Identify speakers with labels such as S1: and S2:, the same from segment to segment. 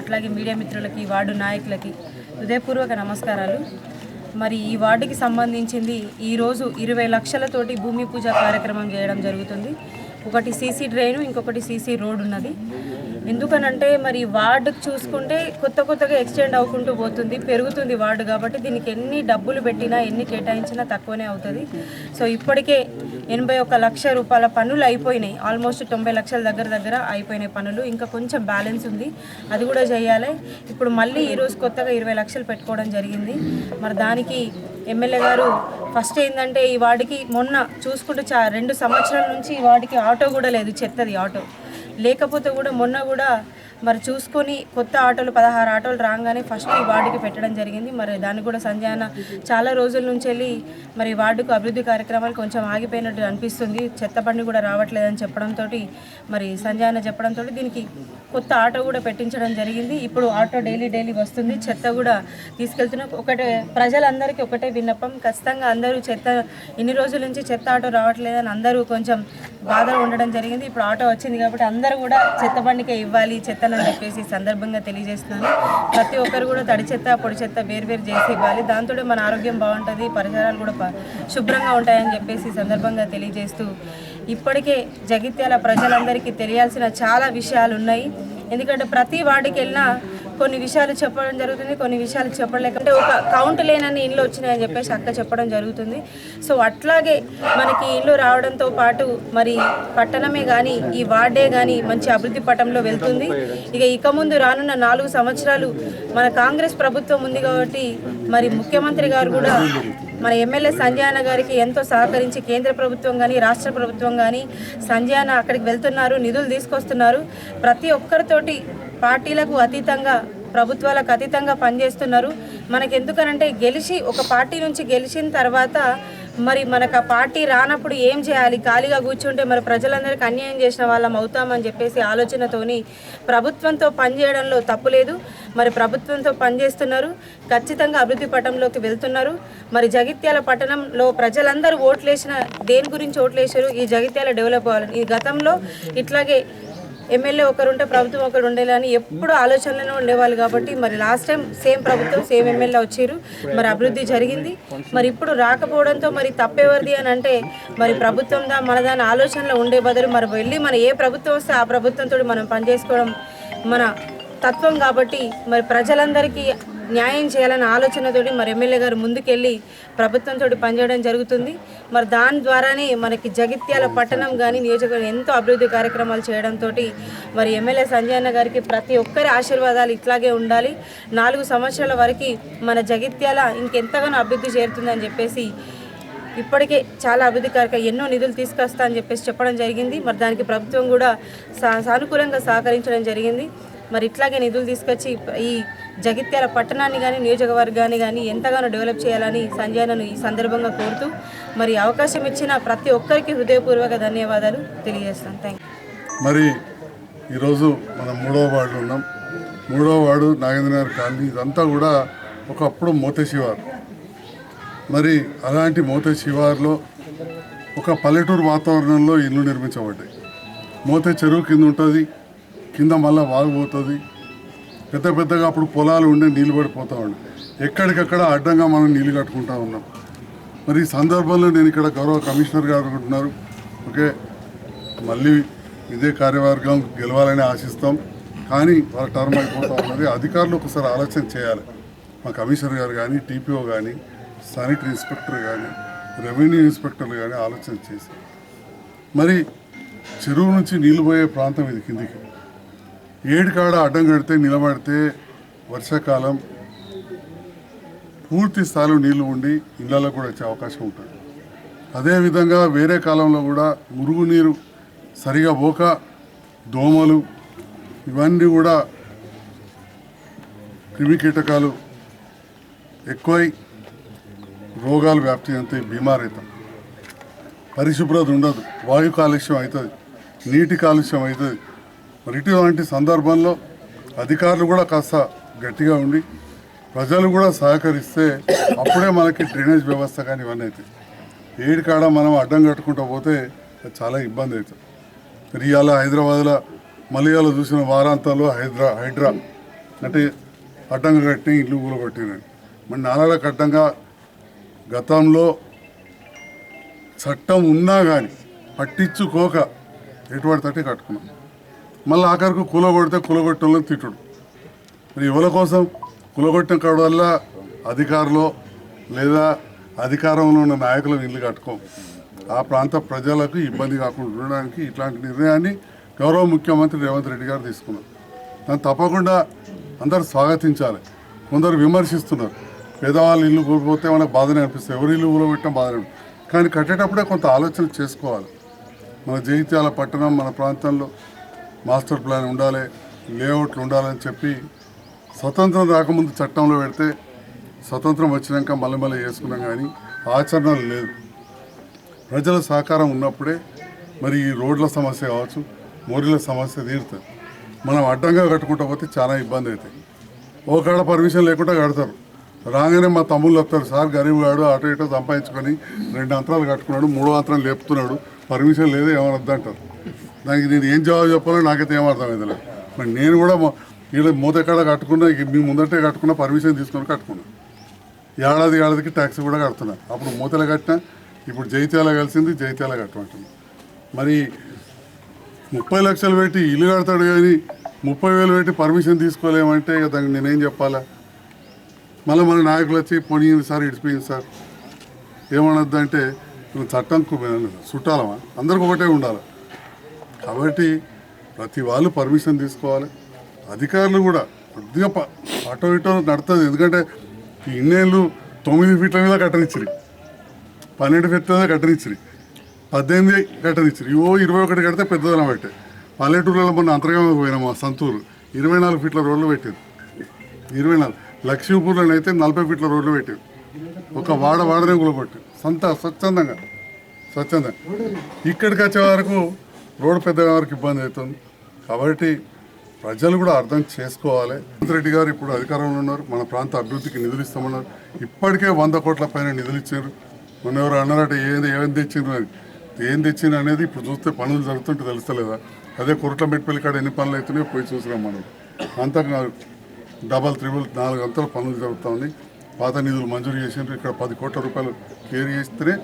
S1: అట్లాగే మీడియా మిత్రులకి వార్డు నాయకులకి హృదయపూర్వక నమస్కారాలు. మరి ఈ వార్డుకి సంబంధించింది ఈరోజు ఇరవై లక్షలతోటి భూమి పూజ కార్యక్రమం చేయడం జరుగుతుంది. ఒకటి సీసీ డ్రైను ఇంకొకటి సీసీ రోడ్ ఉన్నది. ఎందుకనంటే మరి వార్డుకు చూసుకుంటే కొత్త కొత్తగా ఎక్స్టెండ్ అవ్వకుంటూ పోతుంది పెరుగుతుంది వార్డు కాబట్టి దీనికి ఎన్ని డబ్బులు పెట్టినా ఎన్ని కేటాయించినా తక్కువనే అవుతుంది. సో ఇప్పటికే ఎనభై ఒక్క లక్ష రూపాయల పనులు అయిపోయినాయి. ఆల్మోస్ట్ తొంభై లక్షల దగ్గర దగ్గర అయిపోయినాయి పనులు ఇంకా కొంచెం బ్యాలెన్స్ ఉంది. అది కూడా చేయాలి. ఇప్పుడు మళ్ళీ ఈరోజు కొత్తగా ఇరవై లక్షలు పెట్టుకోవడం జరిగింది. మరి దానికి ఎమ్మెల్యే గారు ఫస్ట్ ఏంటంటే ఈ వార్డుకి మొన్న చూసుకుంటే చా రెండు సంవత్సరాల నుంచి ఈ వార్డుకి ఆటో కూడా లేదు చెత్తది ఆటో. లేకపోతే కూడా మొన్న కూడా మరి చూసుకొని కొత్త ఆటోలు పదహారు ఆటోలు రాగానే ఫస్ట్ ఈ వార్డుకి పెట్టడం జరిగింది. మరి దాన్ని కూడా సంజయ్ అన్న చాలా రోజుల నుంచి వెళ్ళి మరి వార్డుకు అభివృద్ధి కార్యక్రమాలు కొంచెం ఆగిపోయినట్టు అనిపిస్తుంది. చెత్త బండి కూడా రావట్లేదని చెప్పడంతో మరి సంజయ్ అన్న చెప్పడంతో దీనికి కొత్త ఆటో కూడా పెట్టించడం జరిగింది. ఇప్పుడు ఆటో డైలీ డైలీ వస్తుంది. చెత్త కూడా తీసుకెళ్తున్నాం. ఒకటే ప్రజలందరికీ ఒకటే విన్నపం. ఖచ్చితంగా అందరూ చెత్త ఇన్ని రోజుల నుంచి చెత్త ఆటో రావట్లేదని అందరూ కొంచెం బాధలో ఉండడం జరిగింది. ఇప్పుడు ఆటో వచ్చింది కాబట్టి అందరూ కూడా చెత్త బండికే ఇవ్వాలి చెత్త అని చెప్పేసి సందర్భంగా తెలియజేస్తున్నాను. ప్రతి ఒక్కరు కూడా తడి చెత్త పొడి చెత్త వేరువేరు చేసి ఇవ్వాలి. దాంతో మన ఆరోగ్యం బాగుంటుంది పరిసరాలు కూడా శుభ్రంగా ఉంటాయని చెప్పేసి సందర్భంగా తెలియజేస్తూ ఇప్పటికే జగిత్యాల ప్రజలందరికీ తెలియాల్సిన చాలా విషయాలు ఉన్నాయి. ఎందుకంటే ప్రతి వార్డుకి వెళ్ళినా కొన్ని విషయాలు చెప్పడం జరుగుతుంది కొన్ని విషయాలు చెప్పలేకంటే ఒక కౌంట్ లేనని ఇండ్లు వచ్చినాయని చెప్పేసి అక్క చెప్పడం జరుగుతుంది. సో అట్లాగే మనకి ఇల్లు రావడంతో పాటు మరి పట్టణమే కానీ ఈ వార్డే కానీ మంచి అభివృద్ధి పటంలో వెళ్తుంది. ఇక ఇక ముందు రానున్న నాలుగు సంవత్సరాలు మన కాంగ్రెస్ ప్రభుత్వం ఉంది కాబట్టి మరి ముఖ్యమంత్రి గారు కూడా మన ఎమ్మెల్యే సంజయాన గారికి ఎంతో సహకరించి కేంద్ర ప్రభుత్వం కానీ రాష్ట్ర ప్రభుత్వం కానీ సంజయాన అక్కడికి వెళ్తున్నారు నిధులు తీసుకొస్తున్నారు. ప్రతి ఒక్కరితోటి పార్టీలకు అతీతంగా ప్రభుత్వాలకు అతీతంగా పనిచేస్తున్నారు. మనకి ఎందుకనంటే గెలిచి ఒక పార్టీ నుంచి గెలిచిన తర్వాత మరి మనకు ఆ పార్టీ రానప్పుడు ఏం చేయాలి? ఖాళీగా కూర్చుంటే మరి ప్రజలందరికీ అన్యాయం చేసిన వాళ్ళం అవుతామని చెప్పేసి ఆలోచనతోని ప్రభుత్వంతో పనిచేయడంలో తప్పులేదు మరి ప్రభుత్వంతో పనిచేస్తున్నారు. ఖచ్చితంగా అభివృద్ధి పటంలోకి వెళ్తున్నారు. మరి జగిత్యాల పట్టణంలో ప్రజలందరూ ఓట్లేసిన దేని గురించి ఓట్లేశారు? ఈ జగిత్యాల డెవలప్ అవ్వాలని. ఈ గతంలో ఇట్లాగే ఎమ్మెల్యే ఒకరుంటే ప్రభుత్వం ఒకరు ఉండేలని ఎప్పుడు ఆలోచనలోనే ఉండేవాళ్ళు కాబట్టి మరి లాస్ట్ టైం సేమ్ ప్రభుత్వం సేమ్ ఎమ్మెల్యే వచ్చారు. మరి అభివృద్ధి జరిగింది. మరి ఇప్పుడు రాకపోవడంతో మరి తప్పేవరిది అని అంటే మరి ప్రభుత్వం దా మనదాని ఆలోచనలో ఉండే బదులు మరి వెళ్ళి మన ఏ ప్రభుత్వం వస్తే ఆ ప్రభుత్వంతో మనం పనిచేసుకోవడం మన తత్వం కాబట్టి మరి ప్రజలందరికీ న్యాయం చేయాలనే ఆలోచనతోటి మరి ఎమ్మెల్యే గారు ముందుకెళ్ళి ప్రభుత్వంతో పనిచేయడం జరుగుతుంది. మరి దాని ద్వారానే మనకి జగిత్యాల పట్టణం కానీ నియోజకవర్గం ఎంతో అభివృద్ధి కార్యక్రమాలు చేయడంతో మరి ఎమ్మెల్యే సంజయ్ అన్న గారికి ప్రతి ఒక్కరి ఆశీర్వాదాలు ఇట్లాగే ఉండాలి. నాలుగు సంవత్సరాల వరకు మన జగిత్యాల ఇంకెంతగానో అభివృద్ధి చేరుతుందని చెప్పేసి ఇప్పటికే చాలా అభివృద్ధి కార్యక్రమం ఎన్నో నిధులు తీసుకొస్తా అని చెప్పేసి చెప్పడం జరిగింది. మరి దానికి ప్రభుత్వం కూడా సా సానుకూలంగా సహకరించడం జరిగింది. మరి ఇట్లాగే నిధులు తీసుకొచ్చి ఈ జగిత్యాల పట్టణాన్ని కానీ నియోజకవర్గాన్ని కానీ ఎంతగానో డెవలప్ చేయాలని సంజయనను ఈ సందర్భంగా కోరుతూ మరి అవకాశం ఇచ్చిన ప్రతి ఒక్కరికి హృదయపూర్వక ధన్యవాదాలు తెలియజేస్తాను. థ్యాంక్
S2: మరి ఈరోజు మనం మూడవ వార్డు ఉన్నాం. మూడవ వార్డు నాగేంద్రనగర్ కాలనీ ఇదంతా కూడా ఒకప్పుడు మోత శివారు మరి అలాంటి మోత శివార్లో ఒక పల్లెటూరు వాతావరణంలో ఇల్లు నిర్మించబడ్డాయి. మోత చెరువు కింద ఉంటుంది కింద మళ్ళీ వాగుపోతుంది పెద్ద పెద్దగా అప్పుడు పొలాలు ఉండే నీళ్ళు పడిపోతూ ఉండే. ఎక్కడికక్కడ అడ్డంగా మనం నీళ్ళు కట్టుకుంటా ఉన్నాం. మరి ఈ సందర్భంలో నేను ఇక్కడ గౌరవ కమిషనర్ గారు అనుకుంటున్నారు ఓకే? మళ్ళీ ఇదే కార్యవర్గం గెలవాలని ఆశిస్తాం. కానీ వాళ్ళ టర్మ్ అయిపోతూ ఉన్నది. అధికారులు ఒకసారి ఆలోచన చేయాలి. మా కమిషనర్ గారు కానీ టీపీఓ కానీ శానిటరీ ఇన్స్పెక్టర్ కానీ రెవెన్యూ ఇన్స్పెక్టర్లు కానీ ఆలోచన చేసి. మరి చెరువు నుంచి నీళ్ళు పోయే ప్రాంతం ఇది కిందికి. ఏడు కాడ అడ్డం కడితే నిలబడితే వర్షాకాలం పూర్తి స్థాయిలో నీళ్ళు ఉండి ఇళ్ళలో కూడా వచ్చే అవకాశం ఉంటుంది. అదేవిధంగా వేరే కాలంలో కూడా మురుగునీరు సరిగా పోక దోమలు ఇవన్నీ కూడా క్రిమి కీటకాలు ఎక్కువై రోగాలు వ్యాప్తి అంతే బీమారవుతాం పరిశుభ్రత ఉండదు. వాయు కాలుష్యం అవుతుంది. నీటి కాలుష్యం అవుతుంది. మరి ఇటువంటి సందర్భంలో అధికారులు కూడా కాస్త గట్టిగా ఉండి ప్రజలు కూడా సహకరిస్తే అప్పుడే మనకి డ్రైనేజ్ వ్యవస్థ కానీ ఇవన్నీ అవుతాయి ఏడు కాడ మనం అడ్డం కట్టుకుంటూ పోతే చాలా ఇబ్బంది అవుతుంది. మరి ఇవాళ హైదరాబాద్లో మలయాలో చూసిన వారాంతంలో హైదరా హైడ్రా అంటే అడ్డంగా కట్టి ఇల్లు కూలగొట్టినాయి మరి నాలాలకు అడ్డంగా గతంలో చట్టం ఉన్నా కానీ పట్టించుకోక ఎటువంటి తట్టి కట్టుకున్నాం. మళ్ళీ ఆఖరికి కూలగొడితే కూలగొట్టడంలో తిట్టుడు. మరి ఎవరి కోసం? కూలగొట్టిన కాడ వల్ల అధికారులు లేదా అధికారంలో ఉన్న నాయకులను ఇల్లు కట్టుకోం. ఆ ప్రాంత ప్రజలకు ఇబ్బంది కాకుండా ఉండడానికి ఇట్లాంటి నిర్ణయాన్ని గౌరవ ముఖ్యమంత్రి రేవంత్ రెడ్డి గారు తీసుకున్నారు. దాన్ని తప్పకుండా అందరూ స్వాగతించాలి. కొందరు విమర్శిస్తున్నారు. పేదవాళ్ళు ఇల్లు కూలిపోతే మనకు బాధనే అనిపిస్తుంది. ఎవరి ఇల్లు కూలబెట్టడం బాధనే కానీ కట్టేటప్పుడే కొంత ఆలోచన చేసుకోవాలి. మన జగిత్యాల పట్టణం మన ప్రాంతంలో మాస్టర్ ప్లాన్ ఉండాలి లేఅవుట్లు ఉండాలని చెప్పి స్వతంత్రం రాకముందు చట్టంలో పెడితే స్వతంత్రం వచ్చినాక మళ్ళీ మళ్ళీ చేసుకున్నాం కానీ ఆచరణ లేదు ప్రజల సహకారం ఉన్నప్పుడే మరి ఈ రోడ్ల సమస్య కావచ్చు మోరీల సమస్య తీరుతుంది మనం అడ్డంగా కట్టుకుంటా పోతే చాలా ఇబ్బంది అవుతాయి. ఒకవేళ పర్మిషన్ లేకుండా కడతారు. రాగానే మా తమ్ముళ్ళు వస్తారు సార్ గరీబ్ గాడు అటు ఇటు సంపాదించుకొని రెండు అంతరాలు కట్టుకున్నాడు మూడో అంతరం లేపుతున్నాడు పర్మిషన్ లేదు ఏమనొద్దు వద్దంటారు దానికి నేను ఏం జవాబు చెప్పాలో నాకైతే ఏం అర్థమైంది లేదు మరి నేను కూడా వీళ్ళు వీళ్ళ మూత కాడ కట్టుకున్నా మీ ముందటే కట్టుకున్నా పర్మిషన్ తీసుకొని కట్టుకున్నా. ఏడాది ఏడాదికి ట్యాక్స్ కూడా కడుతున్నా. అప్పుడు మూతలు కట్టినా ఇప్పుడు జైత్యాల కలిసింది జైత్యాల కట్టమంటుంది మరి ముప్పై లక్షలు పెట్టి ఇల్లు కడతాడు కానీ ముప్పై వేలు పెట్టి పర్మిషన్ తీసుకోలేమంటే ఇక దానికి నేనేం చెప్పాలా? మళ్ళీ మన నాయకులు వచ్చి పొనియింది సార్ ఇడిచిపోయింది సార్. ఏమనొద్దంటే చట్టం చుట్టాలమా అందరికి ఒకటే ఉండాలి? కాబట్టి ప్రతి వాళ్ళు పర్మిషన్ తీసుకోవాలి. అధికారులు కూడా కొద్దిగా ప- అటో ఇటో నడుతుంది ఎందుకంటే ఇన్నేళ్ళు తొమ్మిది ఫీట్ల మీద కట్టనిచ్చిరి పన్నెండు ఫీట్ల మీద కట్టనిచ్చిరి పద్దెనిమిది కట్టనిచ్చిరి ఓ ఇరవై ఒకటి కడితే పెద్దదనం పెట్టే. పల్లెటూరులో మొన్న అంతర్గంగా పోయినాము సంతూరు. ఇరవై నాలుగు ఫీట్ల రోడ్లు పెట్టారు ఇరవై నాలుగు. లక్ష్మీపూర్లో అయితే నలభై ఫీట్ల రోడ్లు పెట్టారు ఒక వాడ వాడనే కూలగొట్టారు సంత స్వచ్ఛందంగా స్వచ్ఛందంగా. ఇక్కడికి వచ్చే వరకు రోడ్డు పెద్దగా వరకు ఇబ్బంది అవుతుంది. కాబట్టి ప్రజలు కూడా అర్థం చేసుకోవాలి. రేవంత్ రెడ్డి గారు ఇప్పుడు అధికారంలో ఉన్నారు. మన ప్రాంత అభివృద్ధికి నిధులు ఇస్తామన్నారు. ఇప్పటికే వంద కోట్ల పైన నిధులు ఇచ్చారు. మొన్న ఎవరు అన్నారట ఏంది ఏం తెచ్చిండ్రు అని. ఏం తెచ్చిండ్రు అనేది ఇప్పుడు చూస్తే పనులు జరుగుతుంటే తెలుస్తలేదా? అదే కురట్ల మెట్పల్లి కాడ ఎన్ని పనులు అవుతున్నాయో పోయి చూసినాం మనం. అంతా డబల్ త్రిబుల్ నాలుగు అంతల పనులు జరుగుతూ ఉన్నాయి. పాత నిధులు మంజూరు చేసిండ్రు. ఇక్కడ పది కోట్ల రూపాయలు క్లియర్ చేస్తేనే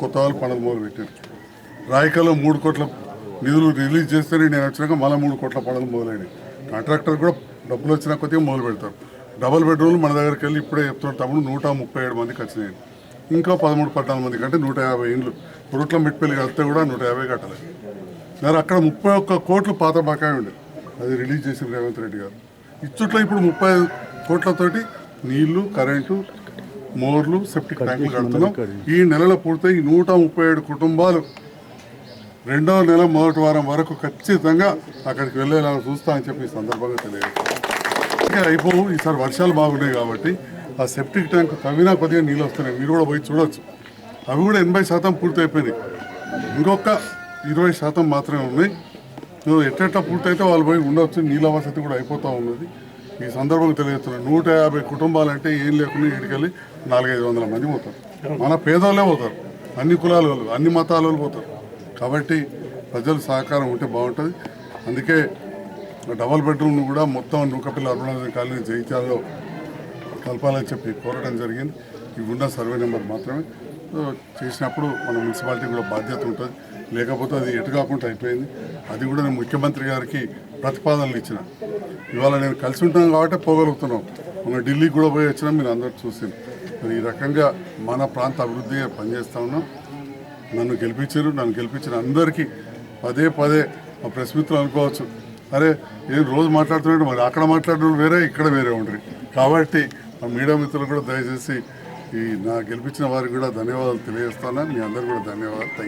S2: కొత్త వాళ్ళు పనులు మొదలు పెట్టారు మూడు కోట్ల నిధులు రిలీజ్ చేస్తేనే నేను వచ్చినాక మళ్ళీ మూడు కోట్ల పడలు మొదలైనవి కాంట్రాక్టర్ కూడా డబ్బులు వచ్చిన కొద్దిగా మొదలు పెడతారు. డబుల్ బెడ్రూమ్లు మన దగ్గరికి వెళ్ళి ఇప్పుడే చెప్తున్నారు తమ్ముడు నూట ముప్పై ఏడు మందికి వచ్చినాయి. ఇంకా పదమూడు పద్నాలుగు మందికి అంటే నూట యాభై ఇండ్లు. పురుట్ల మిట్పల్లి కడితే కూడా నూట యాభై కట్టలేదు మరి అక్కడ ముప్పై ఒక్క కోట్లు పాత బకాయి ఉండే. అది రిలీజ్ చేసింది రేవంత్ రెడ్డి గారు. ఇచ్చుట్లో ఇప్పుడు ముప్పై కోట్లతోటి నీళ్ళు కరెంటు మోర్లు సెప్టిక్ ట్యాంకులు కడుతున్నాం. ఈ నెలలో పూర్తయి నూట ముప్పై ఏడు కుటుంబాలు రెండవ నెల మొదటి వారం వరకు ఖచ్చితంగా అక్కడికి వెళ్ళేలా చూస్తా అని చెప్పి ఈ సందర్భంగా తెలియదు అయిపోవు ఈసారి వర్షాలు బాగున్నాయి కాబట్టి ఆ సెప్టిక్ ట్యాంక్ తవ్వినా కొద్దిగా నీళ్ళు వస్తున్నాయి. మీరు కూడా పోయి చూడవచ్చు అవి కూడా ఎనభై శాతం పూర్తి అయిపోయినాయి ఇంకొక ఇరవై శాతం మాత్రమే ఉన్నాయి. సో పూర్తయితే వాళ్ళు పోయి ఉండవచ్చు నీళ్ళ వసతి కూడా అయిపోతూ ఉన్నది. ఈ సందర్భంగా తెలియజేస్తున్నాను. నూట యాభై కుటుంబాలంటే ఏం లేకుండా ఇక్కడికెళ్ళి నాలుగైదు వందల మంది పోతారు. మన పేదవాళ్ళే పోతారు. అన్ని కులాల వాళ్ళు అన్ని మతాల వాళ్ళు పోతారు. కాబట్టి ప్రజలు సహకారం ఉంటే బాగుంటుంది. అందుకే డబల్ బెడ్రూమ్ను కూడా మొత్తం నూకపిల్ల అరుణాచల్ కాలనీ జైత్యాలలో కలపాలని చెప్పి కోరడం జరిగింది. ఇవి ఉన్న సర్వే నెంబర్ మాత్రమే. చేసినప్పుడు మన మున్సిపాలిటీ కూడా బాధ్యత ఉంటుంది. లేకపోతే అది ఎటు కాకుండా అయిపోయింది. అది కూడా నేను ముఖ్యమంత్రి గారికి ప్రతిపాదనలు ఇచ్చిన. ఇవాళ నేను కలిసి ఉంటాను కాబట్టి పోగలుగుతున్నాం. మన ఢిల్లీకి కూడా పోయి వచ్చినా మీరు అందరూ చూసింది ఈ రకంగా మన ప్రాంత అభివృద్ధిగా పనిచేస్తూ ఉన్నాం. నన్ను గెలిపించారు నన్ను గెలిపించిన అందరికీ పదే పదే మా ప్రెస్ మిత్రులు అనుకోవచ్చు. అరే ఏం రోజు మాట్లాడుతున్నాడు? మరి అక్కడ మాట్లాడడం వేరే ఇక్కడ వేరే ఉండరు. కాబట్టి మా మీడియా మిత్రులు కూడా దయచేసి ఈ నా గెలిపించిన వారికి కూడా ధన్యవాదాలు తెలియజేస్తాను. మీ అందరు కూడా ధన్యవాదాలు. థ్యాంక్